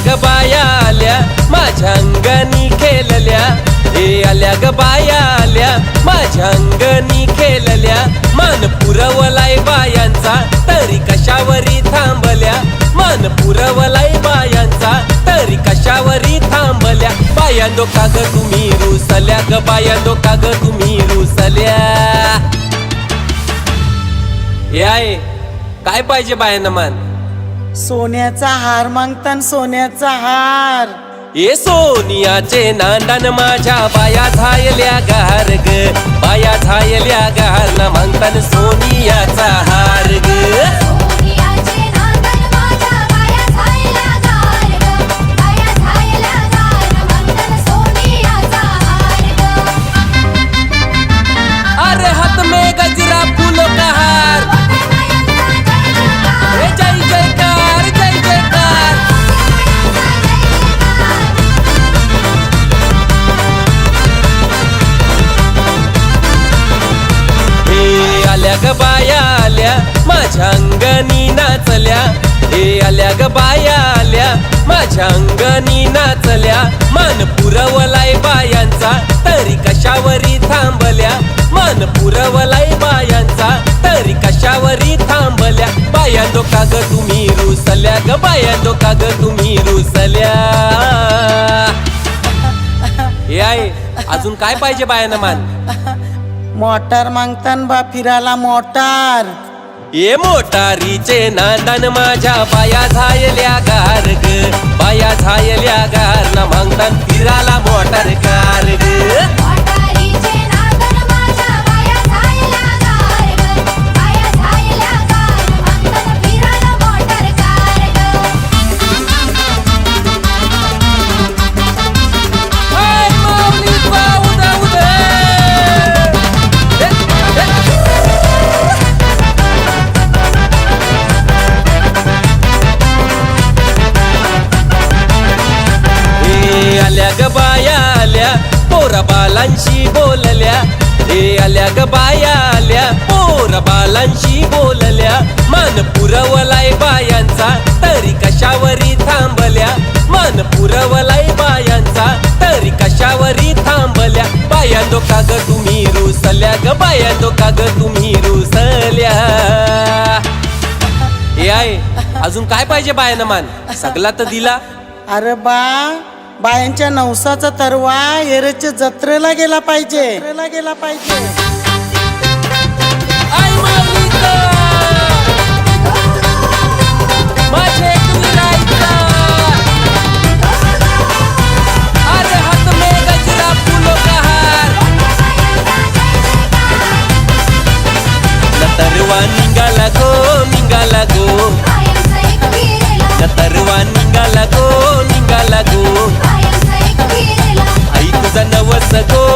आल्या ग बाया आल्या माझ्या अंगणी खेळल्या. हे आल्या ग बाया आल्या माझ्या अंगणी खेळल्या. मान पुरवलाय बायांचा तरी कशावरी थांबल्या. मान पुरवलाय बायांचा तरी कशावरी थांबल्या. बायांदो का ग तुम्ही रुसल्या ग बायांदो का ग तुम्ही रुसल्या. हे आहे काय पाहिजे बायांना मान? सोन्याचा हार मागतान सोन्याचा हार. ए सोनियाचे नांदन माझ्या बाया झायल्या गार ग. बाया झायल्या गार ना मागतान सोनियाचा आल्या ग बाया आल्या माझ्या अंगणी नाचल्या. हे आल्या ग बाया आल्या माझ्या अंगणी नाचल्या. मान पुरवलाय बायांचा तरी कशावरी थांबल्या. मान पुरवलाय बायांचा तरी कशावरी थांबल्या. बायांदो का ग तुम्ही रुसल्या ग बायांदो का ग तुम्ही रुसल्या. हे आहे अजून काय पाहिजे बायांना मान? मोटार मागतान बा फिराला मोटार. ये मोटारीचे नांदन माझ्या बाया झायल्या गार ग बाया झायल्या गार ना मागतान फिराला मोटार का? हे आल्या ग बाया आल्या. पोर बालांशी बोलल्या. मान पुरवलाय बायांचा तरी कशावरी थांबल्या? मान पुरवलाय बायांचा तरी कशावरी थांबल्या? बायांदो का ग तुम्ही रुसल्या ग बायांदो का ग तुम्ही रुसल्या. हे आहे अजून काय पाहिजे बायानं मान? सगला तर दिला. अरे बा बायांच्या नवसाचा तरवा एरेच्या जत्रेला गेला पाहिजे. जत्रेला गेला पाहिजे. तरवा निघाला गो निघाला गो. तरवा निघाला गो सको